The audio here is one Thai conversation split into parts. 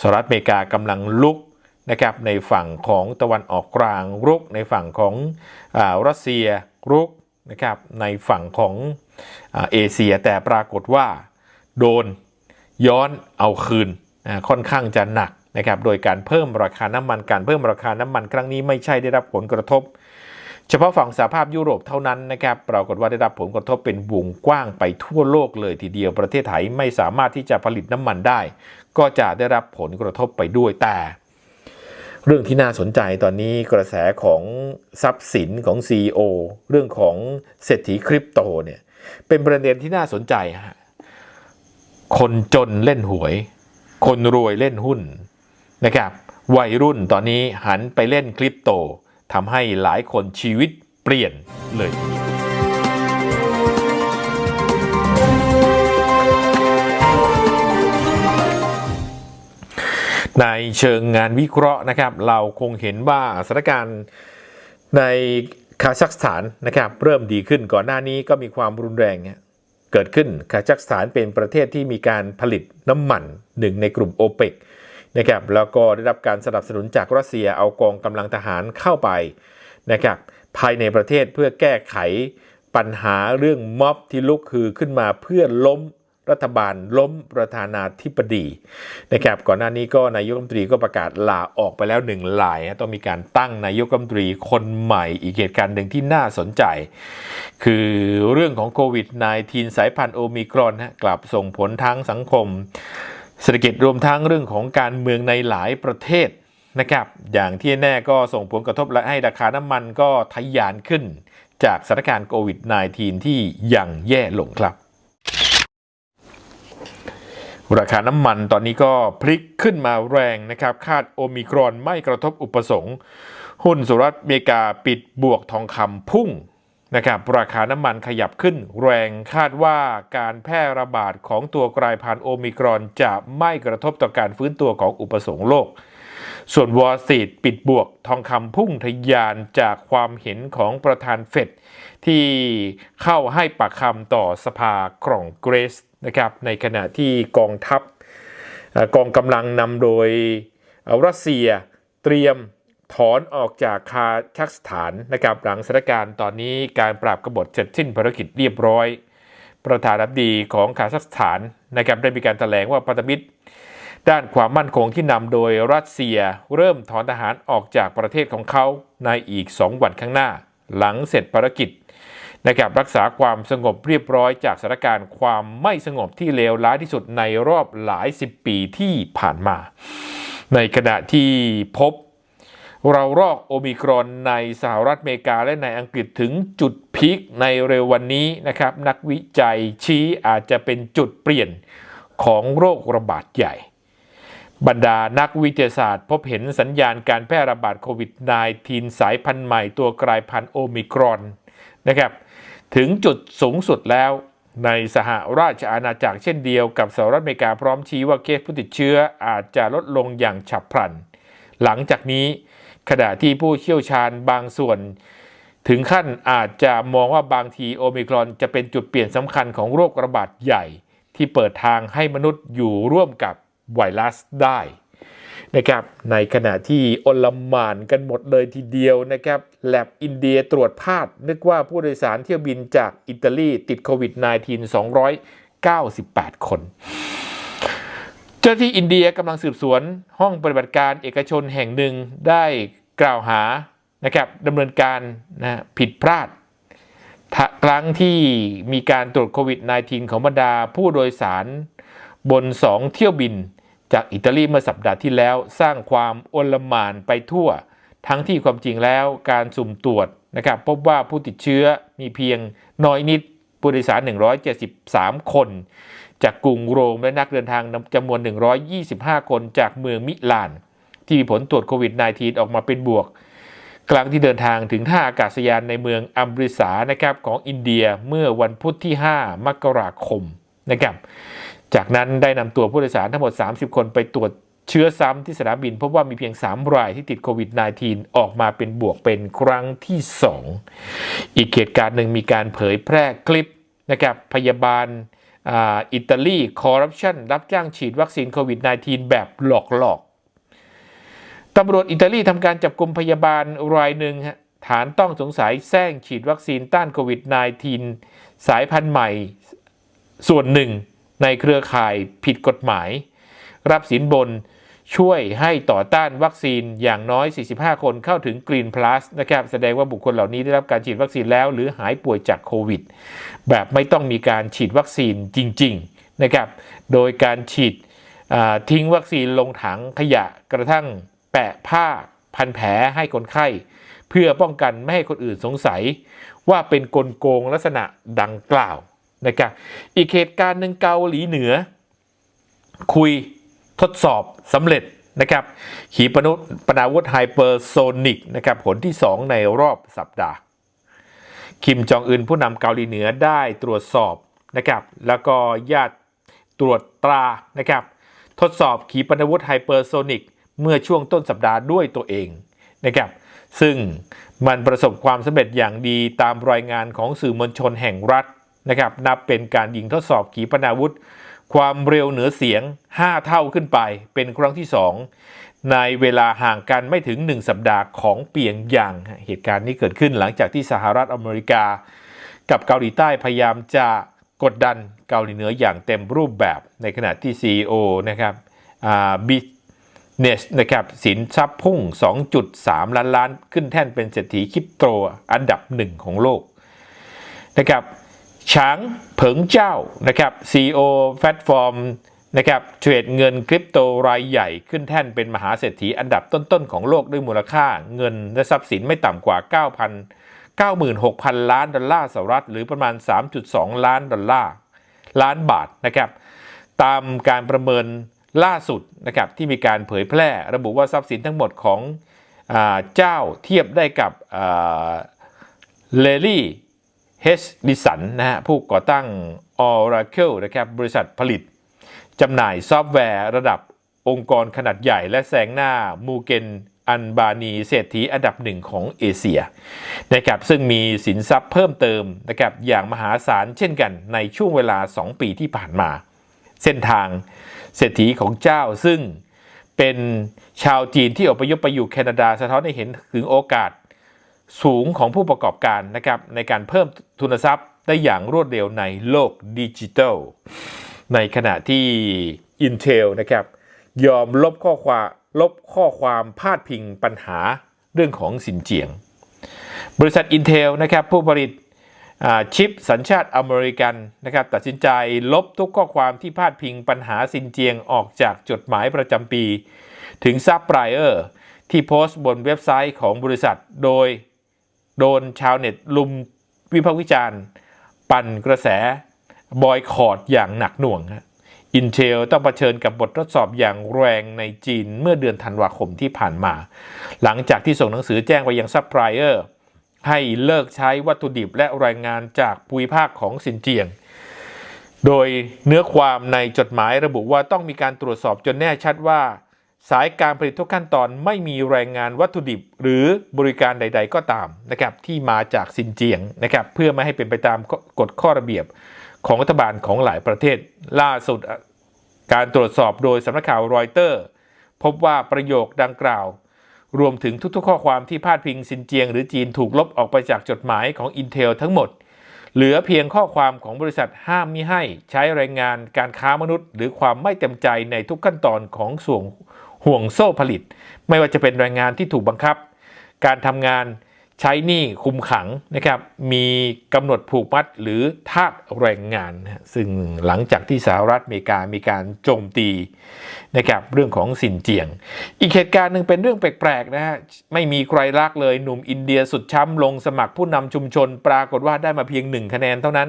สหรัฐอเมริกากำลังลุกนะครับในฝั่งของตะวันออกกลางรุกในฝั่งของอารัสเซียรุกนะครับในฝั่งของอเอเชียแต่ปรากฏว่าโดนย้อนเอาคืนอ่าค่อนข้างจะหนักนะครับโดยการเพิ่มราคาน้ำมันการเพิ่มราคาน้ำมันครั้งนี้ไม่ใช่ได้รับผลกระทบ เฉพาะฝั่งสหภาพยุโรปเท่านั้นนะครับปรากฏว่าได้รับผลกระทบเป็นวงกว้างไปทั่วโลกเลยทีเดียวประเทศไทยไม่สามารถที่จะผลิตน้ำมันได้ ก็จะได้รับผลกระทบไปด้วยแต่ เรื่องที่น่าสนใจตอนนี้กระแสของทรัพย์สินของ CEO เรื่องของเศรษฐีคริปโตเนี่ยเป็นประเด็นที่น่าสนใจฮะคนจนเล่นหวย คนรวยเล่นหุ้นนะครับวัยรุ่นตอนนี้หันไปเล่นคริปโต ทำให้หลายคนชีวิตเปลี่ยนเลยทีเดียวในเชิงงานวิเคราะห์นะครับ เราคงเห็นว่าสถานการณ์ในคาซัคสถานนะครับ เริ่มดีขึ้นก่อนหน้านี้ก็มีความรุนแรงเนี่ยเกิดขึ้นคาซัคสถานเป็นประเทศที่มีการผลิตน้ำมันหนึ่งในกลุ่มโอเปก นะครับแล้วก็ได้รับการสนับสนุนจากรัสเซียเอากองกำลังทหารเข้าไปนะครับภายในประเทศเพื่อแก้ไขปัญหาเรื่องม็อบที่ลุกคือขึ้นมาเพื่อล้มรัฐบาลล้มประธานาธิบดีนะครับก่อนหน้านี้ก็นายกรัฐมนตรีก็ประกาศลาออกไปแล้วหนึ่งลายต้องมีการตั้งนายกรัฐมนตรีคนใหม่อีกเหตุการณ์หนึ่งที่น่าสนใจ คือเรื่องของโควิด -19 สายพันธุ์โอมิครอนนะกลับส่งผลทั้งสังคม เศรษฐกิจรวมทั้งเรื่องของการเมืองในหลายประเทศนะครับอย่างที่แน่ก็ส่งผลกระทบและให้ราคาน้ำมันก็ทะยานขึ้น จากสถานการณ์โควิด -19 ที่ยังแย่ลงครับ ราคาน้ำมันตอนนี้ก็พลิกขึ้นมาแรงนะครับ คาดโอมิครอนไม่กระทบอุปสงค์ หุ้นสหรัฐอเมริกาปิดบวกทองคำพุ่ง นะครับราคาน้ำมันขยับขึ้นแรงคาดว่าการแพร่ระบาดของตัวกลายพันธุ์โอมิครอนจะไม่กระทบต่อการฟื้นตัวของอุปสงค์โลก ส่วนวอลสตรีทปิดบวกทองคำพุ่งทะยานจากความเห็นของประธานเฟดที่เข้าให้ปากคำต่อสภากล่องเกรสนะครับในขณะที่กองทัพกองกำลังนำโดยรัสเซียเตรียม ถอนออกจากคาซัคสถานนะครับหลังสถานการณ์ตอนนี้การปราบกบฏเสร็จสิ้นภารกิจเรียบร้อย ประธานาธิบดีของคาซัคสถานนะครับได้มีการแถลงว่าพันธมิตร ด้านความมั่นคงที่นำโดยรัสเซียเริ่มถอนทหารออกจากประเทศของเขาในอีก 2 วันข้างหน้า หลังเสร็จภารกิจนะครับรักษาความสงบเรียบร้อยจากสถานการณ์ความไม่สงบที่เลวร้ายที่สุดในรอบหลายสิบปีที่ผ่านมา ในขณะที่พบ เรารอกโอมิครอนในสหรัฐอเมริกาและในอังกฤษถึงจุดพีคในเร็ววันนี้นะครับ นักวิจัยชี้อาจจะเป็นจุดเปลี่ยนของโรคระบาดใหญ่ บรรดานักวิทยาศาสตร์ พบเห็นสัญญาณการแพร่ระบาดโควิด -19 สายพันธุ์ใหม่ตัวกลายพันธุ์โอมิครอนนะครับ ถึงจุดสูงสุดแล้วในสหราชอาณาจักรเช่นเดียวกับสหรัฐอเมริกาพร้อมชี้ว่าเคสผู้ติดเชื้ออาจจะลดลงอย่างฉับพลัน หลังจากนี้ ขณะที่ผู้เชี่ยวชาญบางส่วน ถึงขั้นอาจจะมองว่าบางทีโอมิครอนจะเป็นจุดเปลี่ยนสำคัญของโรคระบาดใหญ่ ที่เปิดทางให้มนุษย์อยู่ร่วมกับไวรัสได้นะครับในขณะที่อลมานกันหมดเลยทีเดียวนะครับแลบอินเดียตรวจพลาด นึกว่าผู้โดยสารเที่ยวบินจากอิตาลีติดโควิด -19 298 คน จ้าที่อินเดียกำลังสืบสวนห้องปฏิบัติการเอกชนแห่งหนึ่งได้กล่าวหานะครับดำเนินการนะผิดพลาดครั้งที่มีการตรวจโควิด -19 ของบรรดาผู้โดยสารบน 2 เที่ยวบิน จากอิตาลีเมื่อสัปดาห์ที่แล้วสร้างความโอลหมานไปทั่ว ทั้งที่ความจริงแล้วการสุ่มตรวจนะครับพบว่าผู้ติดเชื้อมีเพียงน้อยนิดผู้โดยสาร 173 คน จากกรุงโรมและนักเดินทางจำนวน 125 คนจากเมืองมิลาน ที่มีผลตรวจโควิด -19 ออกมาเป็นบวก ครั้งที่เดินทางถึงท่าอากาศยานในเมืองอัมริสานะครับของอินเดียเมื่อวันพุธที่ 5 มกราคมนะครับจากนั้นได้นำตัวผู้โดยสารทั้งหมด 30 คนไปตรวจเชื้อซ้ำที่สนามบินพบว่ามีเพียง 3 รายที่ติดโควิด -19 ออกมาเป็นบวกเป็นครั้งที่ 2 อีกเหตุการณ์หนึ่งมีการเผยแพร่คลิปนะครับพยาบาล อิตาลีคอร์รัปชันรับจ้างฉีดวัคซีนโควิด -19 แบบหลอกหลอกตำรวจอิตาลีทำการจับกลุ่มพยาบาลรายหนึ่งฐานต้องสงสัยแซงฉีดวัคซีนต้านโควิด -19 สายพันธุ์ใหม่ส่วนหนึ่งในเครือข่ายผิดกฎหมาย รับสินบน ช่วยให้ต่อต้านวัคซีนอย่างน้อย 45 คนเข้าถึง Green Plus นะครับ แสดงว่าบุคคลเหล่านี้ได้รับการฉีดวัคซีนแล้ว หรือหายป่วยจากโควิด แบบไม่ต้องมีการฉีดวัคซีนจริง ๆ นะครับ โดยการฉีดทิ้งวัคซีนลงถังขยะกระทั่งแปะผ้าพันแผลให้คนไข้ เพื่อป้องกันไม่ให้คนอื่นสงสัย ว่าเป็นกลโกงลักษณะดังกล่าวนะครับอีกเหตุการณ์หนึ่งเกาหลีเหนือ คุย ทดสอบสำเร็จนะครับขีปนุปนาวุธไฮเปอร์โซนิกนะครับผลที่ 2 ในรอบสัปดาห์ คิมจองอึนผู้นำเกาหลีเหนือได้ตรวจสอบนะครับแล้วก็ญาติตรวจตรานะครับทดสอบขีปนาวุธไฮเปอร์โซนิกเมื่อช่วงต้นสัปดาห์ด้วยตัวเองนะครับซึ่งมันประสบความสำเร็จอย่างดีตามรายงานของสื่อมวลชนแห่งรัฐนะครับนับเป็นการยิงทดสอบขีปนาวุธ ความเร็วเหนือเสียง 5 เท่าขึ้นไป เป็นครั้งที่ 2 ในเวลาห่างกันไม่ถึง 1 สัปดาห์ของเปียงยาง เหตุการณ์นี้เกิดขึ้นหลังจากที่สหรัฐอเมริกา กับเกาหลีใต้พยายามจะกดดันเกาหลีเหนืออย่างเต็มรูปแบบในขณะที่ CEO นะครับบิเนสนะครับสินทรัพย์พุ่ง 2.3 ล้านล้าน ขึ้นแท่นเป็นเศรษฐีคริปโตอันดับหนึ่งของโลกนะครับ ฉางเผิงเจ้านะครับ CEO แพลตฟอร์มนะครับเทรดเงินคริปโตรายใหญ่ขึ้นแท่นเป็นมหาเศรษฐีอันดับต้นๆ ของโลกด้วยมูลค่าเงินและทรัพย์สินไม่ต่ำกว่า 9,000 96,000 ล้านดอลลาร์สหรัฐ หรือประมาณ 3.2 ล้านดอลลาร์ล้านบาทนะครับ ตามการประเมินล่าสุดนะครับที่มีการเผยแพร่ระบุว่าทรัพย์สินทั้งหมดของอเจ้าเทียบได้กับเลลี่ เฮสดิสันนะฮะผู้ก่อตั้ง Oracle นะครับบริษัทผลิตจำหน่ายซอฟต์แวร์ระดับองค์กรขนาดใหญ่และแซงหน้ามูเกนอันบานีเศรษฐีอันดับหนึ่งของเอเชียนะครับซึ่งมีสินทรัพย์เพิ่มเติมนะครับอย่างมหาศาลเช่นกันในช่วงเวลา 2 ปีที่ผ่านมา เส้นทางเศรษฐีของเจ้าซึ่งเป็นชาวจีนที่อพยพไปอยู่แคนาดาสะท้อนให้เห็นถึงโอกาส สูงของผู้ประกอบการนะครับในการเพิ่มทุนทรัพย์ได้อย่างรวดเร็วในโลกดิจิทัล ในขณะที่ Intel นะครับยอมลบข้อความลบข้อความพาดพิงปัญหาเรื่องของสินเจียง บริษัท Intel นะครับผู้ผลิตชิปสัญชาติอเมริกันนะครับตัดสินใจลบทุกข้อความที่พาดพิงปัญหาสินเจียงออกจากจดหมายประจำปี ถึงซับไบรเออร์ที่โพสต์บนเว็บไซต์ของบริษัทโดย โดนชาวเน็ตลุมวิพากษ์วิจารณ์ ปั่นกระแสบอยคอรดอย่างหนักหน่วงอินเทลต้องเผชิญกับบททดสอบอย่างแรงในจีนเมื่อเดือนธันวาคมที่ผ่านมา หลังจากที่ส่งหนังสือแจ้งไปยังซัพพลายเออร์ให้เลิกใช้วัตถุดิบและรายงานจากภูมิภาคของสินเจียง โดยเนื้อความในจดหมายระบุว่าต้องมีการตรวจสอบจนแน่ชัดว่า สายการผลิตทุกขั้นตอนไม่มีแรายงานวัตถุดิบ หรือบริการใด ๆ ก็ตามนะครับที่มาจากสินเจียงนะครับเพื่อไม่ให้เป็นไปตามกฎข้อระเบียบของรัฐบาลของหลายประเทศ ล่าสุดการตรวจสอบโดยสำนักข่าวรอยเตอร์ พบว่าประโยคดังกล่าว รวมถึงทุกๆ ข้อความที่พาดพิงซินเจียง หรือจีนถูกลบออกไปจากจดหมายของ Intel ทั้งหมด เหลือเพียงข้อความของบริษัทห้ามมิให้ ใช้แรงงานการค้ามนุษย์ หรือความไม่เต็มใจในทุกขั้นตอนของส่วน ห่วงโซ่ผลิต ไม่ว่าจะเป็นแรงงานที่ถูกบังคับ การทำงานใช้หนี้คุมขังนะครับ มีกำหนดผูกมัดหรือทาสแรงงาน ซึ่งหลังจากที่สหรัฐอเมริกามีการโจมตีนะครับเรื่องของสินเจียง อีกเหตุการณ์หนึ่งเป็นเรื่องแปลกๆนะฮะไม่มีใครรักเลยหนุ่มอินเดียสุดช้ำลงสมัครผู้นำชุมชน ปรากฏว่าได้มาเพียงหนึ่งคะแนนเท่านั้น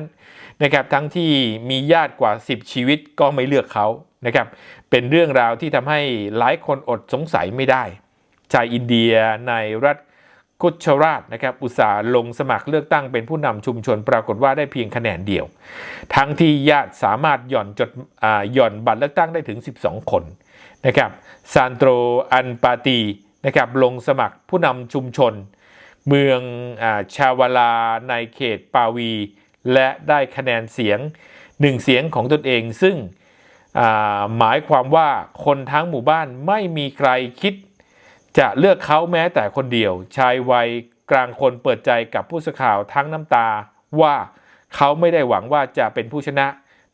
นะครับทั้งที่มีญาติกว่า 10 ชีวิตก็ไม่เลือกเขานะครับเป็นเรื่องราวที่ทำให้หลายคนอดสงสัยไม่ได้ชายอินเดียในรัฐกุชราชนะครับอุตสาห์ลงสมัครเลือกตั้งเป็นผู้นำชุมชนปรากฏว่าได้เพียงคะแนนเดียว ทั้งที่ญาติสามารถหย่อนจดหย่อนบัตรเลือกตั้งได้ถึง 12 คนนะครับซานโตรอันปาตีนะครับลงสมัครผู้นำชุมชน เมืองอชาวลาในเขตปาวี และได้คะแนนเสียงหนึ่งเสียงของตนเอง ซึ่งหมายความว่าคนทั้งหมู่บ้านไม่มีใครคิด จะเลือกเขาแม้แต่คนเดียว ชายวัยกลางคนเปิดใจกับผู้สื่อข่าวทั้งน้ำตาว่าเขาไม่ได้หวังว่าจะเป็นผู้ชนะ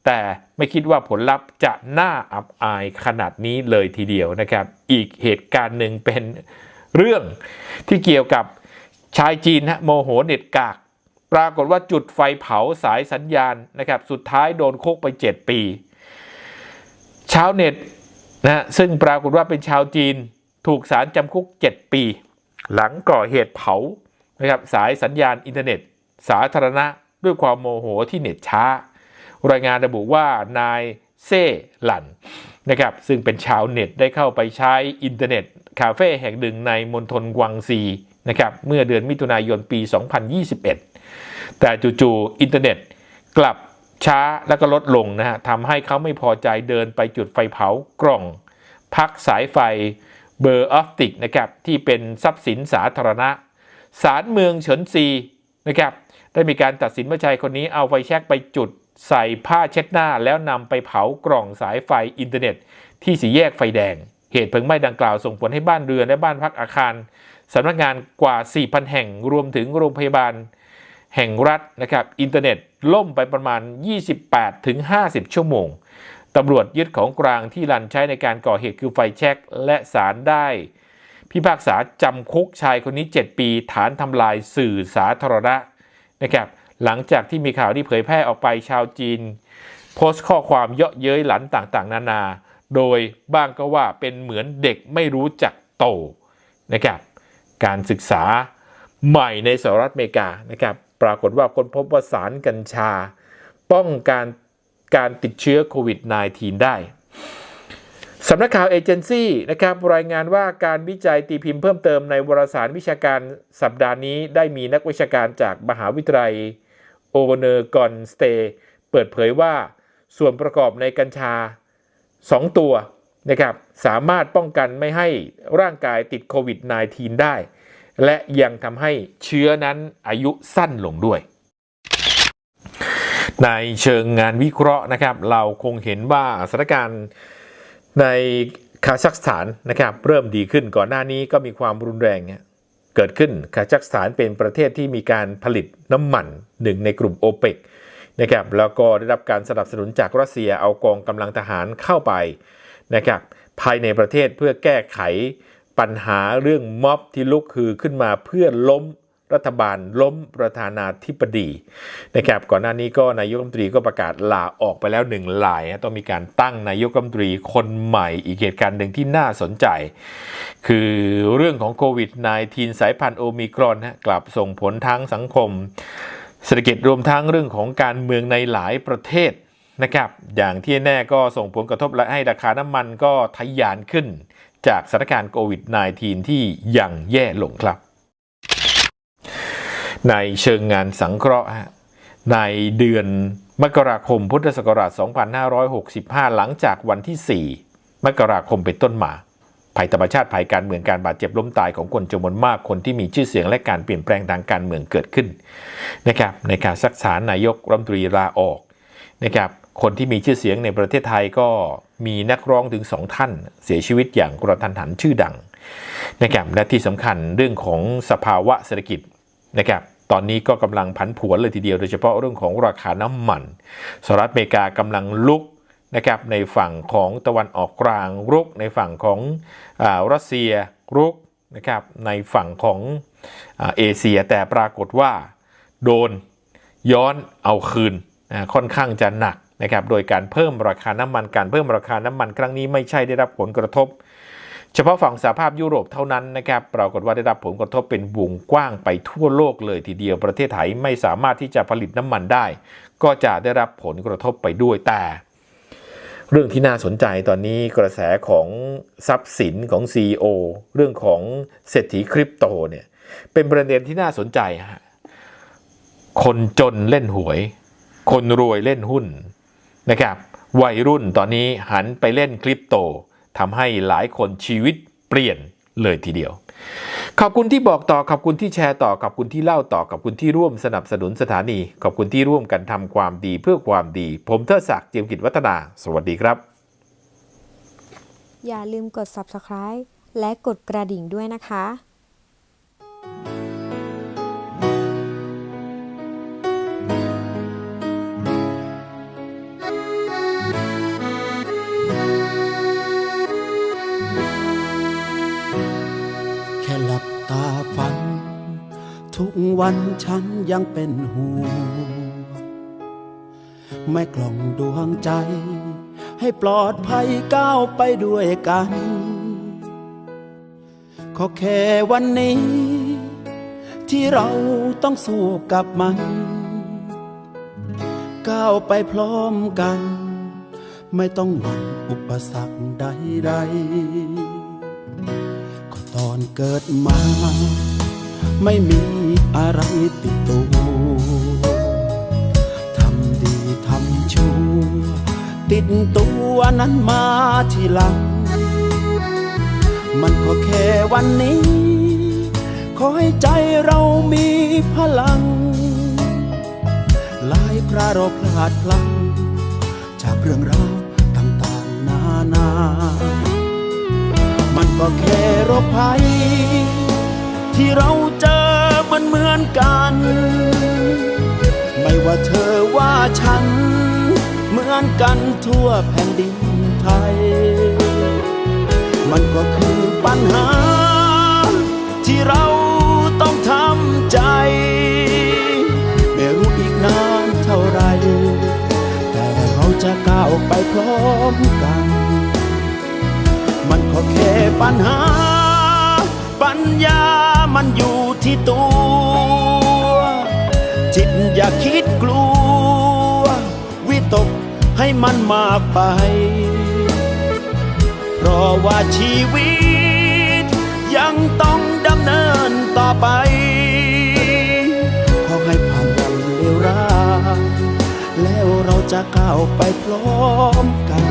แต่ไม่คิดว่าผลลัพธ์จะน่าอับอายขนาดนี้เลยทีเดียวนะครับ อีกเหตุการณ์หนึ่งเป็นเรื่องที่เกี่ยวกับชายจีนฮะโมโหเน็ตกาก ปรากฏว่าจุดไฟเผาสายสัญญาณนะครับ สุดท้ายโดนคุกไป 7 ปี ชาวเน็ตนะซึ่งปรากฏว่าเป็นชาวจีนถูกศาลจำคุก 7 ปี หลังก่อเหตุเผานะครับสายสัญญาณอินเทอร์เน็ต สาธารณะด้วยความโมโหที่เน็ตช้า รายงานระบุว่านายเซ่หลันนะครับซึ่งเป็นชาวเน็ตได้เข้าไปใช้อินเทอร์เน็ต คาเฟ่แห่งหนึ่งในมณฑลกวางซี นะครับเมื่อเดือนมิถุนายนปี 2021 แต่จู่ๆอินเทอร์เน็ตกลับช้าแล้วก็ลดลงนะฮะทำให้เขาไม่พอใจเดินไปจุดไฟเผากล่อง พักสายไฟเบอร์ออฟติกนะครับที่เป็นทรัพย์สินสาธารณะศาลเมืองเฉินซีนะครับได้มีการตัดสินว่าชายคนนี้เอาไฟแช็กไปจุดใส่ผ้าเช็ดหน้าแล้วนำไปเผากล่องสายไฟอินเทอร์เน็ต ที่สีแยกไฟแดง เหตุเพลิงไหม้ดังกล่าวส่งผลให้บ้านเรือนและบ้านพักอาคาร สำนักงานกว่า 4,000 แห่งรวมถึงโรงพยาบาลแห่งรัฐนะครับ อินเทอร์เน็ตล่มไปประมาณ 28-50 ชั่วโมงตำรวจยึดของกลางที่รันใช้ในการก่อเหตุคือไฟแช็กและสารได้ พิพากษาจำคุกชายคนนี้ 7 ปี ฐานทำลายสื่อสาธารณะนะครับ หลังจากที่มีข่าวที่เผยแพร่ออกไปชาวจีน โพสต์ข้อความเยาะเย้ยหลันต่างๆ นานา โดยบ้างก็ว่าเป็นเหมือนเด็กไม่รู้จักโตนะครับ การศึกษาใหม่ในสหรัฐอเมริกานะครับปรากฏว่าคนพบว่าสารกัญชา ป้องกันการติดเชื้อโควิด -19 ได้สำนักข่าวเอเจนซี่นะครับรายงานว่าการวิจัยตีพิมพ์เพิ่มเติมในวารสารวิชาการสัปดาห์นี้ ได้มีนักวิชาการจากมหาวิทยาลัยโอเนอร์กอนสเตเปิดเผยว่าส่วนประกอบในกัญชา 2 ตัว นะครับสามารถป้องกันไม่ให้ร่างกายติดโควิด -19 ได้ และยังทำให้เชื้อนั้นอายุสั้นลงด้วย ในเชิงงานวิเคราะห์นะครับ เราคงเห็นว่าสถานการณ์ในคาซัคสถานนะครับเริ่มดีขึ้นก่อนหน้านี้ก็มีความรุนแรงเกิดขึ้นคาซัคสถานเป็นประเทศที่มีการผลิตน้ำมันหนึ่งในกลุ่มโอเปกนะครับแล้วก็ได้รับการสนับสนุนจากรัสเซียเอากองกำลังทหารเข้าไป นะครับภายในประเทศเพื่อแก้ไขปัญหาเรื่องม็อบที่ลุกคือขึ้นมาเพื่อล้มรัฐบาลล้มประธานาธิบดีนะครับก่อนหน้านี้ก็นายกรัฐมนตรีก็ประกาศลาออกไปแล้วหนึ่งลายต้องมีการตั้งนายกรัฐมนตรีคนใหม่อีกเหตุการณ์หนึ่งที่น่าสนใจ คือเรื่องของโควิด -19 สายพันธุ์โอมิครอนนะกลับส่งผลทั้งสังคมเศรษฐกิจรวมทั้งเรื่องของการเมืองในหลายประเทศ นะครับ อย่างที่แน่ก็ส่งผลกระทบและให้ราคาน้ำมันก็ทะยานขึ้น จากสถานการณ์โควิด -19 ที่ยังแย่ลงครับ ในเชิงงานสังเคราะห์ในเดือนมกราคมพุทธศักราช 2565 หลังจากวันที่ 4 มกราคมเป็นต้นมาภัยธรรมชาติภัยการเมืองการบาดเจ็บล้มตายของคนจำนวนมากคนที่มีชื่อเสียงและการเปลี่ยนแปลงทางการเมืองเกิดขึ้นนะครับในการซักษานนายกรัฐมนตรีลาออกนะครับ คนที่มีชื่อเสียงในประเทศไทยก็มีนักร้องถึงสองท่าน เสียชีวิตอย่างกระทันหันชื่อดังนะครับและที่สำคัญเรื่องของสภาวะเศรษฐกิจนะครับตอนนี้ก็กำลังผันผวนเลยทีเดียวโดยเฉพาะเรื่องของราคาน้ำมันสหรัฐอเมริกากำลังลุกนะครับในฝั่งของตะวันออกกลางรุก ในฝั่งของอรัสเซียรุกนะครับในฝั่งของอเอเชียแต่ปรากฏว่าโดนย้อนเอาคืนค่อนข้างจะหนัก นะครับโดยการเพิ่มราคาน้ำมันการเพิ่มราคาน้ำมันครั้งนี้ไม่ใช่ได้รับผลกระทบ เฉพาะฝั่งสหภาพยุโรปเท่านั้นนะครับปรากฏว่าได้รับผลกระทบเป็นวงกว้างไปทั่วโลกเลยทีเดียวประเทศไทยไม่สามารถที่จะผลิตน้ำมันได้ ก็จะได้รับผลกระทบไปด้วยแต่เรื่องที่น่าสนใจตอนนี้กระแสของทรัพย์สินของ CEO เรื่องของเศรษฐีคริปโตเนี่ยเป็นประเด็นที่น่าสนใจฮะคนจนเล่นหวย คนรวยเล่นหุ้น นะครับ วัยรุ่นตอนนี้หันไปเล่นคริปโตทำให้หลายคนชีวิตเปลี่ยนเลยทีเดียว ขอบคุณที่บอกต่อ ขอบคุณที่แชร์ต่อ ขอบคุณที่เล่าต่อ ขอบคุณที่ร่วมสนับสนุนสถานี ขอบคุณที่ร่วมกันทำความดีเพื่อความดี ผมเทิดศักดิ์เจียมกิจวัฒนา สวัสดีครับ อย่าลืมกด subscribe และกดกระดิ่งด้วยนะคะ ค่หลับตาฝัน ทุกวันฉันยังเป็นห่วงไม่กล่องดวงใจ ให้ปลอดภัยก้าวไปด้วยกัน ขอแค่วันนี้ ที่เราต้องสู้กับมันก้าวไปพร้อมกัน ไม่ต้องหวั่นอุปสรรคใดๆ เกิดมา ไม่มีอะไรติดตัวทำดีทำชั่ว ติดตัวนั้นมาทีหลัง มันก็แค่วันนี้ ขอให้ใจเรามีพลัง หลายคราเราพลาดพลั้งจากเรื่องราวต่างๆนานา มันก็แค่โรคภัย ที่เราเจอมันเหมือนกัน ไม่ว่าเธอว่าฉัน เหมือนกันทั่วแผ่นดินไทย มันก็คือปัญหา ที่เราต้องทำใจ ไม่รู้อีกนานเท่าไร แต่เราจะก้าวไปพร้อมกัน ปัญหา ปัญญามันอยู่ที่ตัว จิตอย่าคิดกลัว วิตกให้มันมากไป เพราะว่าชีวิต ยังต้องดำเนินต่อไป ขอให้ผ่านวันเลวร้ายแล้วเราจะก้าวไปพร้อมกันมัน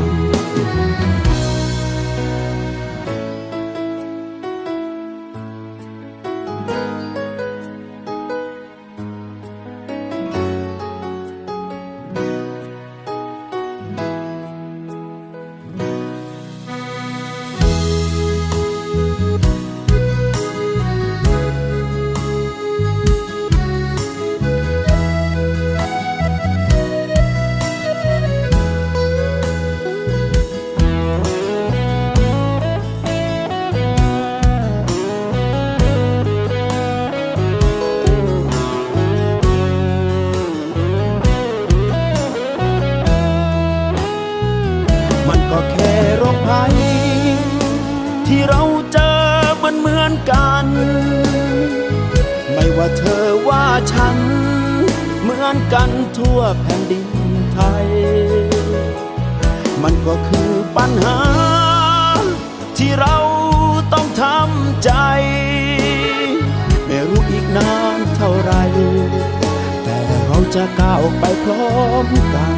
ทั่วแผ่นดินไทย มันก็คือปัญหา ที่เราต้องทำใจ ไม่รู้อีกนานเท่าไร แต่เราจะก้าวไปพร้อมกัน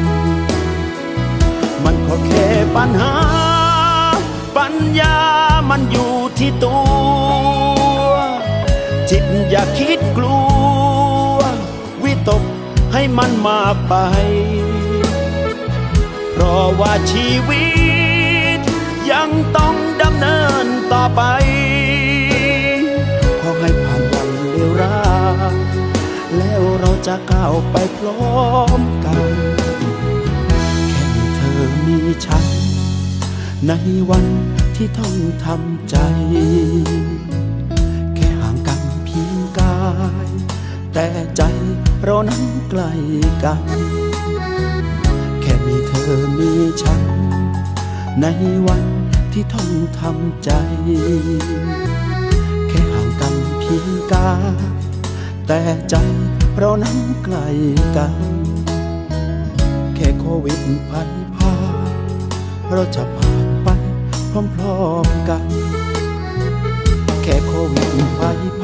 มันก็แค่ปัญหา มันมากไป เพราะว่าชีวิต ยังต้องดำเนินต่อไป ขอให้ผ่านวันเลวร้ายแล้วเราจะก้าวไปพร้อมกัน แค่มีเธอมีฉัน ในวันที่ต้องทำใจแค่ห่างกันเพียงกาย แต่ใจ เรานั้นไกล้กัน แค่มีเธอมีฉัน ในวันที่ต้องทำใจ แค่ห่างกันเพียงกา แต่ใจเรานั้นไกล้กัน แค่โควิดภัยพาเราจะผ่านไปพร้อมๆกัน แค่โควิดภัยพา